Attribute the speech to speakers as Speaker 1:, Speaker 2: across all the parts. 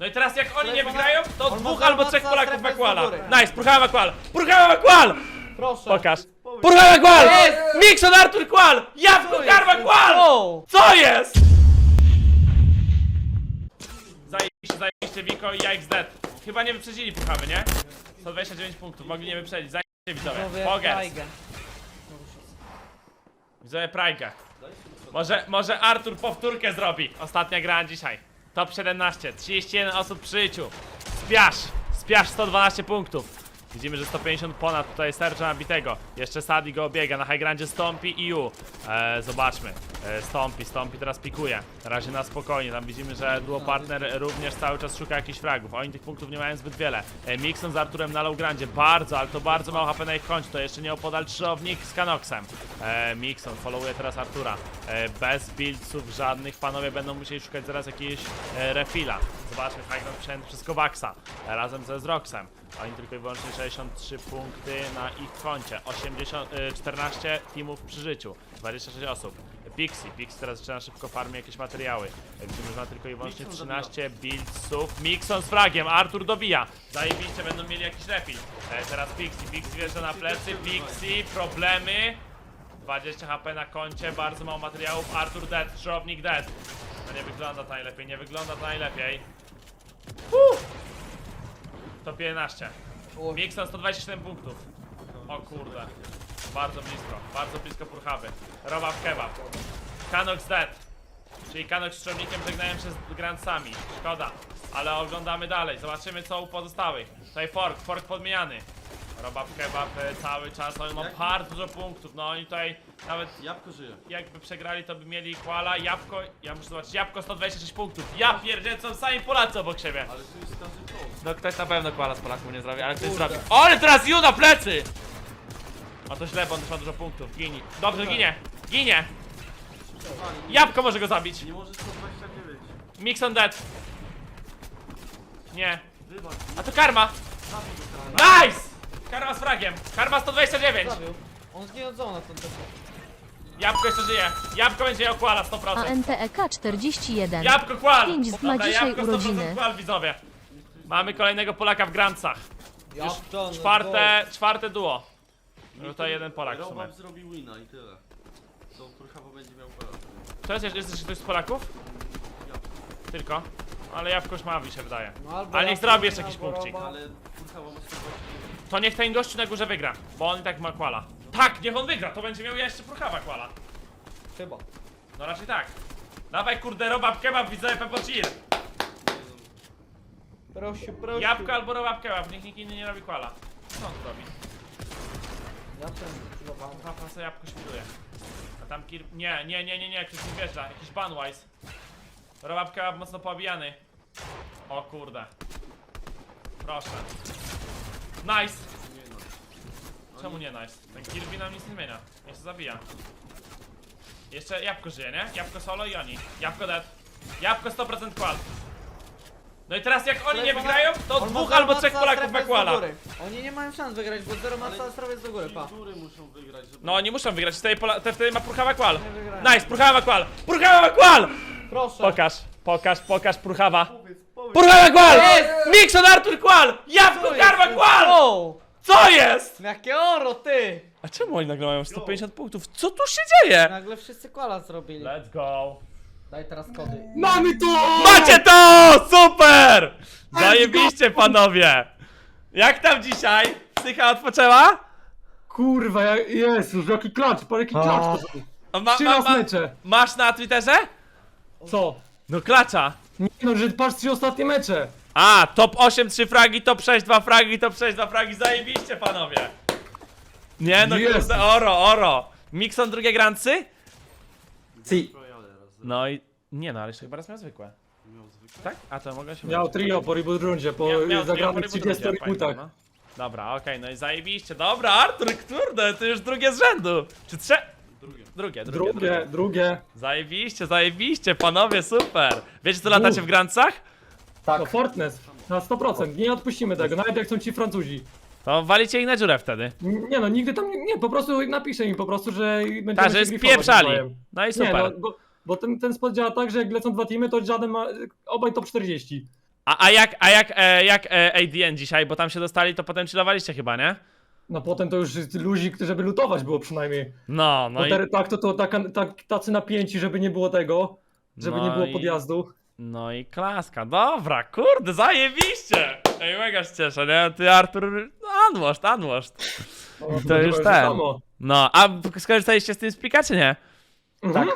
Speaker 1: No i teraz jak oni nie wygrają, to
Speaker 2: on
Speaker 1: dwóch albo trzech Polaków
Speaker 2: strefę z
Speaker 1: Makwala.
Speaker 2: góry.
Speaker 1: Nice, Purchała Makwal! Purchała Makwal!
Speaker 2: Proszę.
Speaker 1: Pokaż. Purchała Makwal!
Speaker 2: Jest!
Speaker 1: Mixon Artur Kwal! Jawko
Speaker 2: Co jest?
Speaker 1: Karma Kwal!
Speaker 2: O!
Speaker 1: Co jest? Zajebiście, zajebiście Wiko i XD. Chyba nie wyprzedzili Puchawy, nie? 129 punktów, mogli nie wyprzedzić. Zajebiście widzowie. Pogers. Widzowie Prajkę. Może, może Artur powtórkę zrobi. Ostatnia gra dzisiaj. Top 17, 31 osób przy życiu. Spiasz, spiasz 112 punktów. Widzimy, że 150 ponad tutaj Sergio nabitego. Jeszcze Sadi go obiega, na high stąpi i U. E, zobaczmy. E, stąpi, stąpi teraz pikuje. Na razie na spokojnie. Tam widzimy, że duo partner również cały czas szuka jakichś fragów. Oni tych punktów nie mają zbyt wiele. E, Mixon z Arturem na low grandzie. Bardzo, ale to bardzo mało HP na ich końcu. To jeszcze nie opodal trzownik z Kanoxem. E, Mixon followuje teraz Artura. E, bez buildsów żadnych. Panowie będą musieli szukać zaraz jakiegoś e, refila. Zobaczmy, ground przejęty przez. E, razem ze Zroxem. Oni tylko i wyłącznie 63 punkty na ich koncie. 80, e, 14 teamów przy życiu. 26 osób. Pixie. Pixie teraz zaczyna szybko farmić jakieś materiały. Że ma tylko i wyłącznie 13 buildsów. Mixon z fragiem. Artur dobija. Zajebiście będą mieli jakiś. E, teraz Pixie. Pixie wjeżdża na plecy. Pixie. Problemy. 20 HP na koncie, bardzo mało materiałów. Artur dead, Trzownik dead. No nie wygląda to najlepiej, nie wygląda to najlepiej. Top 11.
Speaker 2: O,
Speaker 1: Mixon 127 punktów. O kurde. Bardzo blisko, bardzo blisko Purchawy. Roba w kebab. Kanox dead. Czyli Kanox z Trzownikiem żegnają się z Grandsami. Szkoda. Ale oglądamy dalej, zobaczymy co u pozostałych. Tutaj Fork, Fork podmieniany. Roba w kebab e, cały czas, on ma bardzo dużo punktów. No oni tutaj nawet
Speaker 3: Jabłko żyje.
Speaker 1: jakby przegrali, to by mieli Koala, Jabłko, ja muszę zobaczyć, Jabłko 126 punktów. Ja pierdzielę, są sami Polacy obok siebie.
Speaker 3: Ale tu jest każdy.
Speaker 1: No ktoś na pewno Koala z Polaków nie zrobi, ale ktoś zrobi. O, ale teraz Ju na plecy! A to źle, bo on też ma dużo punktów. Ginie. Dobrze, ginie. Ginie. Jabłko może go zabić.
Speaker 3: Nie może 129.
Speaker 1: Mixon dead. Nie.
Speaker 3: Wybacz.
Speaker 1: A to karma. Nice! Karma z fragiem. Karma 129.
Speaker 2: zabił. On zginął zona to też.
Speaker 1: Jabłko jeszcze żyje. Jabłko będzie miał Koala 100%.
Speaker 4: ANTEK 41.
Speaker 1: Jabłko Kwal!
Speaker 4: Pięć z ma
Speaker 1: Dobra,
Speaker 4: dzisiaj
Speaker 1: jabłko 100%
Speaker 4: urodziny.
Speaker 1: Kwal, widzowie. Mamy kolejnego Polaka w Grancach. Już czwarte, czwarte duo. No tutaj jeden Polak w sumie.
Speaker 3: Robab zrobił wina i tyle. To Purchawo będzie miał.
Speaker 1: To jest, jest jeszcze ktoś z Polaków? Tylko? Ale Jabłko już ma, mi się wydaje.
Speaker 2: No, albo
Speaker 1: Ale niech
Speaker 2: Jabłko,
Speaker 1: zrobi jeszcze jakiś
Speaker 2: albo
Speaker 1: punkcik.
Speaker 2: Roba.
Speaker 3: Ale Purchawo ma 129.
Speaker 1: To niech ten gościu na górze wygra, bo on i tak ma kwala. Tak, niech on wygra, to będzie miał jeszcze Purchawa kwala.
Speaker 2: Chyba.
Speaker 1: No raczej tak. Dawaj kurde, robab kebab, widzę Peppo Chill.
Speaker 2: Prosiu, prosiu.
Speaker 1: Jabłko albo robab kebab, niech nikt inny nie robi kwala. Co on tu robi?
Speaker 2: Ja ten próbowałem.
Speaker 1: Papa sobie jabłko świruje. A tam kir... Nie, nie, nie, nie, nie, ktoś nie wjeżdża. Jakiś banwise. Robab kebab mocno poobijany. O kurde. Proszę. Nice! Czemu nie nice? Ten Kirby nam nic nie zmienia. Jeszcze zabija. Jeszcze jabłko żyje, nie? Jabłko solo i oni. Jabłko dead. Jabłko 100% qual. No i teraz jak oni nie wygrają, to
Speaker 2: On ma
Speaker 1: dwóch
Speaker 2: zero
Speaker 1: albo trzech Polaków
Speaker 2: jest góry. Oni nie mają szans wygrać, bo zero ma
Speaker 3: Ale-
Speaker 2: cała strefa jest do góry, pa.
Speaker 3: muszą wygrać, żeby...
Speaker 1: No oni muszą wygrać, wtedy, pola, te, wtedy ma Purchawa Qual.
Speaker 2: Wygrają.
Speaker 1: Nice, Purchawa Qual! Purchawa Qual!
Speaker 2: Proszę.
Speaker 1: Pokaż, pokaż, pokaż Purchawa. Purchawa!
Speaker 2: Jest!
Speaker 1: Mixon Artur Qual! Jabłko
Speaker 2: Co
Speaker 1: Karma
Speaker 2: jest?
Speaker 1: Qual!
Speaker 2: O!
Speaker 1: Co jest?
Speaker 2: Jakie oro, ty!
Speaker 1: A czemu oni nagle mają 150 punktów? Co tu się dzieje?
Speaker 2: Nagle wszyscy kola zrobili.
Speaker 1: Let's go.
Speaker 2: Daj teraz kody.
Speaker 5: Mamy to!
Speaker 1: Macie to! Super! Zajebiście panowie! Jak tam dzisiaj? Psycha odpoczęła?
Speaker 5: Kurwa, ja, Jezus, jaki klacz, pan jaki klacz.
Speaker 1: A Ma,
Speaker 5: Trzy
Speaker 1: ma, ma,
Speaker 5: mecze.
Speaker 1: masz na Twitterze?
Speaker 5: Co?
Speaker 1: No klacza.
Speaker 5: Nie no, że patrz trzy ostatnie mecze.
Speaker 1: A, top 8 3 fragi, top 6 2 fragi, top 6 2 fragi, zajebiście panowie! Nie no
Speaker 5: Jezus.
Speaker 1: kurde, oro, oro! Mixon drugie grancy?
Speaker 5: Si.
Speaker 1: No i... Nie no, ale jeszcze chyba raz miał zwykłe.
Speaker 3: miał.
Speaker 1: Tak? A to mogę się
Speaker 5: Miał
Speaker 1: mylić.
Speaker 5: trio po reboot rundzie, po
Speaker 1: Miał- miał-
Speaker 5: zagranych
Speaker 1: miał
Speaker 5: 30
Speaker 1: reboot,
Speaker 5: rebootach.
Speaker 1: no. Dobra, okej, no i zajebiście. Dobra, Artur, kurde, to już drugie z rzędu. Czy trze...
Speaker 3: Drugie.
Speaker 1: Drugie, drugie,
Speaker 5: Drugie, drugie.
Speaker 1: Zajebiście, zajebiście, panowie, super. Wiecie co latacie w grancach?
Speaker 5: To Fortnite. Na 100%, nie odpuścimy tego, nawet jak są ci Francuzi.
Speaker 1: To walicie ich na dziurę wtedy.
Speaker 5: Nie no, nigdy tam, nie, nie po prostu napiszę im po prostu, że będziemy
Speaker 1: Tak, że
Speaker 5: się grifować
Speaker 1: spieprzali.
Speaker 5: nawzajem.
Speaker 1: No i
Speaker 5: Nie
Speaker 1: super.
Speaker 5: no, bo, bo ten, ten spot działa tak, że jak lecą dwa teamy, to żaden ma, obaj top 40.
Speaker 1: A, a jak, a jak, e, jak e, ADN dzisiaj, bo tam się dostali, to potem chillowaliście chyba, nie?
Speaker 5: No potem to już luzik, żeby lutować było przynajmniej.
Speaker 1: No, no
Speaker 5: No
Speaker 1: i,
Speaker 5: tak, to, to taka, tak, tacy napięci, żeby nie było tego, żeby
Speaker 1: No
Speaker 5: nie było
Speaker 1: i-
Speaker 5: podjazdu.
Speaker 1: no i klaska. Dobra, kurde, zajebiście! Ej, mega się cieszę, nie? Ty, Artur, no, unwashed, unwashed.
Speaker 5: No,
Speaker 1: To już
Speaker 5: jest
Speaker 1: ten.
Speaker 5: samo.
Speaker 1: No, a skorzystaliście z tym spika, czy nie?
Speaker 5: Mhm.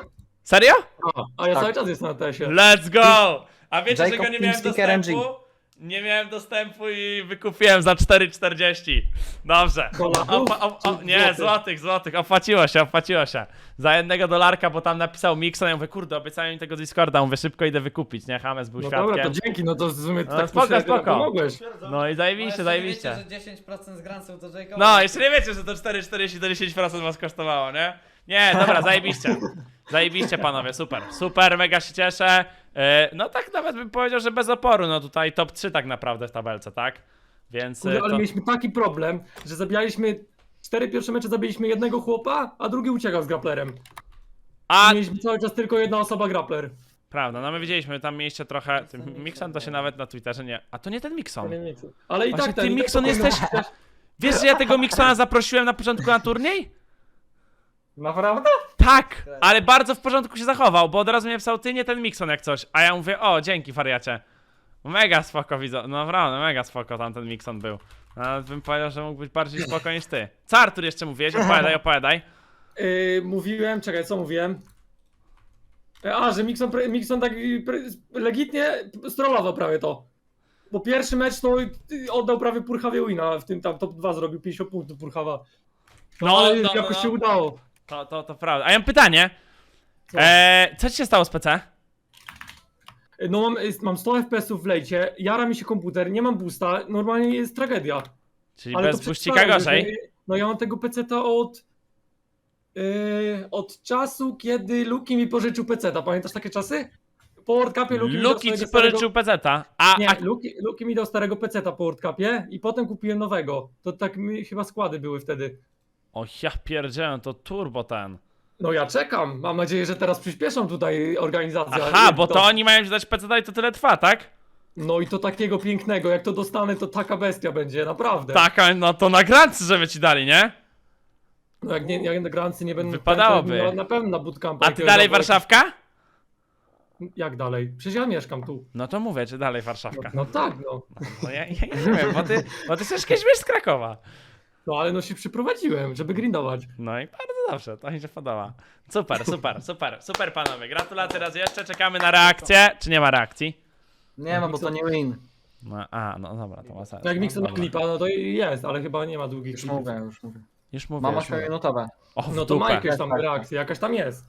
Speaker 1: Serio?
Speaker 5: A, a ja
Speaker 6: Tak.
Speaker 5: cały czas jestem na tesie.
Speaker 1: Let's go! A wiecie, że go nie miałem dostępu? Nie miałem dostępu i wykupiłem za 4,40. Dobrze.
Speaker 5: Dolarów?
Speaker 1: Opa- o, o,
Speaker 5: Czy
Speaker 1: nie,
Speaker 5: złotych?
Speaker 1: złotych, złotych. Opłaciło się, opłaciło się. Za jednego dolarka, bo tam napisał Mixon, ja mówię, kurde, obiecałem mi tego Discorda, mówię, szybko idę wykupić, nie? James był
Speaker 5: No dobra, to
Speaker 1: świadkiem.
Speaker 5: dzięki, no to w sumie
Speaker 1: No,
Speaker 5: tak
Speaker 1: spoko, spoko.
Speaker 5: pomogłeś.
Speaker 1: No i
Speaker 2: No,
Speaker 1: zajebiście,
Speaker 2: jeszcze
Speaker 1: zajebiście.
Speaker 2: Nie wiecie, że 10% z to Jacob.
Speaker 1: No, jeszcze nie wiecie, że to 4,40 do 10% was kosztowało, nie? Nie, dobra, zajebiście. Zajebiście, panowie, super. Super, mega się cieszę. Yy, No tak nawet bym powiedział, że bez oporu, no tutaj top 3 tak naprawdę w tabelce, tak? Więc
Speaker 5: Kurde,
Speaker 1: yy,
Speaker 5: ale
Speaker 1: to...
Speaker 5: mieliśmy taki problem, że zabijaliśmy cztery pierwsze mecze zabiliśmy jednego chłopa, a drugi uciekał z grapplerem.
Speaker 1: A,
Speaker 5: Mieliśmy cały czas tylko jedna osoba grappler.
Speaker 1: prawda, no my widzieliśmy, tam mieliście trochę... Tym Mixon to się nawet na Twitterze nie... A to nie ten Mixon.
Speaker 5: Ale i
Speaker 1: Właśnie
Speaker 5: tak
Speaker 1: ty,
Speaker 5: ten, i tak
Speaker 1: Mixon, jesteś... Wiesz, że ja tego Mixona zaprosiłem na początku na turniej?
Speaker 6: Naprawdę?
Speaker 1: Tak, ale bardzo w porządku się zachował, bo od razu mnie pisał, ty nie ten Mixon jak coś. A ja mówię, o, dzięki fariacie. Mega spoko widzę, no naprawdę, mega spoko tam ten Mixon był. Nawet bym powiedział, że mógł być bardziej spoko niż ty. Co Artur jeszcze mówiłeś? Opowiadaj, opowiadaj.
Speaker 5: Yy, mówiłem, czekaj, co mówiłem? E, A, że Mixon, pre- Mixon tak y, pre- legitnie strollował prawie to. Bo pierwszy mecz to y, oddał prawie Purchawie wina, w tym tam top 2 zrobił 50 punktów Purchawa. No,
Speaker 1: No,
Speaker 5: ale
Speaker 1: no, no,
Speaker 5: jakoś
Speaker 1: no.
Speaker 5: się udało.
Speaker 1: To, to, to prawda. A ja mam pytanie.
Speaker 5: Co?
Speaker 1: Eee, co ci się stało z PC?
Speaker 5: No mam, jest- mam 100 FPS-ów w lejcie, jara mi się komputer, nie mam boosta, normalnie jest tragedia.
Speaker 1: Czyli bez buścika
Speaker 5: przeczytałem,
Speaker 1: gorzej.
Speaker 5: że- No ja mam tego peceta od... Yy, od czasu, kiedy Luki mi pożyczył peceta. Pamiętasz takie czasy? Po World Cupie Luki mi dał
Speaker 1: Luki ci
Speaker 5: swojego starego-
Speaker 1: pożyczył PC-ta. A,
Speaker 5: Nie,
Speaker 1: a
Speaker 5: Luki, Luki mi dał starego peceta po World Cupie i potem kupiłem nowego. To tak mi chyba składy były wtedy.
Speaker 1: O ja pierdzielę, to turbo ten.
Speaker 5: No ja czekam. Mam nadzieję, że teraz przyspieszą tutaj organizację.
Speaker 1: Aha, bo to oni mają ci dać PC-ta i to tyle trwa, tak?
Speaker 5: No i to takiego pięknego, jak to dostanę, to taka bestia będzie, naprawdę.
Speaker 1: Tak, a no to na grancy, żeby ci dali, nie?
Speaker 5: No jak, nie, jak na grancy nie będą...
Speaker 1: Wypadałoby.
Speaker 5: Na, na pewno na bootcampa.
Speaker 1: A ty dalej. Warszawka?
Speaker 5: Jak dalej? Przecież ja mieszkam tu.
Speaker 1: No to mówię, czy dalej
Speaker 5: No,
Speaker 1: Warszawka.
Speaker 5: no tak, no.
Speaker 1: No ja, ja nie wiem, bo ty, bo ty też kiedyś z Krakowa.
Speaker 5: No ale no się przyprowadziłem, żeby grindować.
Speaker 1: No i bardzo dobrze, to mi się podoba. Super, super, super, super panowie. Gratulacje raz jeszcze, czekamy na reakcję. Czy nie ma reakcji?
Speaker 6: Nie ma, bo to nie win.
Speaker 1: No, a, no dobra, to ma sens.
Speaker 5: Jak
Speaker 1: no,
Speaker 5: Mixon ma
Speaker 1: dobra.
Speaker 5: klipa, no to jest, ale chyba nie ma długich
Speaker 6: Już
Speaker 5: klipów.
Speaker 6: mówię, już mówię.
Speaker 1: Już mówię,
Speaker 6: Mam
Speaker 1: już mówię.
Speaker 6: 8-minutowe.
Speaker 1: O, w
Speaker 5: No to
Speaker 1: dupę.
Speaker 5: ma jakieś tam
Speaker 6: Tak, tak.
Speaker 5: reakcje, jakaś tam jest.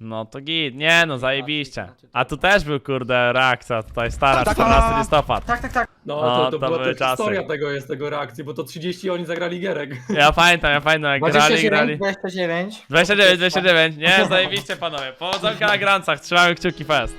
Speaker 1: No to git, nie no, zajebiście. A tu też był, kurde, reakcja tutaj stara, 14 listopad.
Speaker 6: Tak, tak, tak.
Speaker 5: No,
Speaker 1: No,
Speaker 5: to, to,
Speaker 1: to
Speaker 5: była
Speaker 1: były
Speaker 5: też
Speaker 1: czasy.
Speaker 5: historia tego jest, tego reakcji, bo to 30 oni zagrali gierek.
Speaker 1: Ja pamiętam, ja pamiętam jak grali,
Speaker 6: 29,
Speaker 1: grali.
Speaker 6: 29.
Speaker 1: 29, 29, nie, zajebiście panowie. Powodzonka na grancach, trzymamy kciuki fest.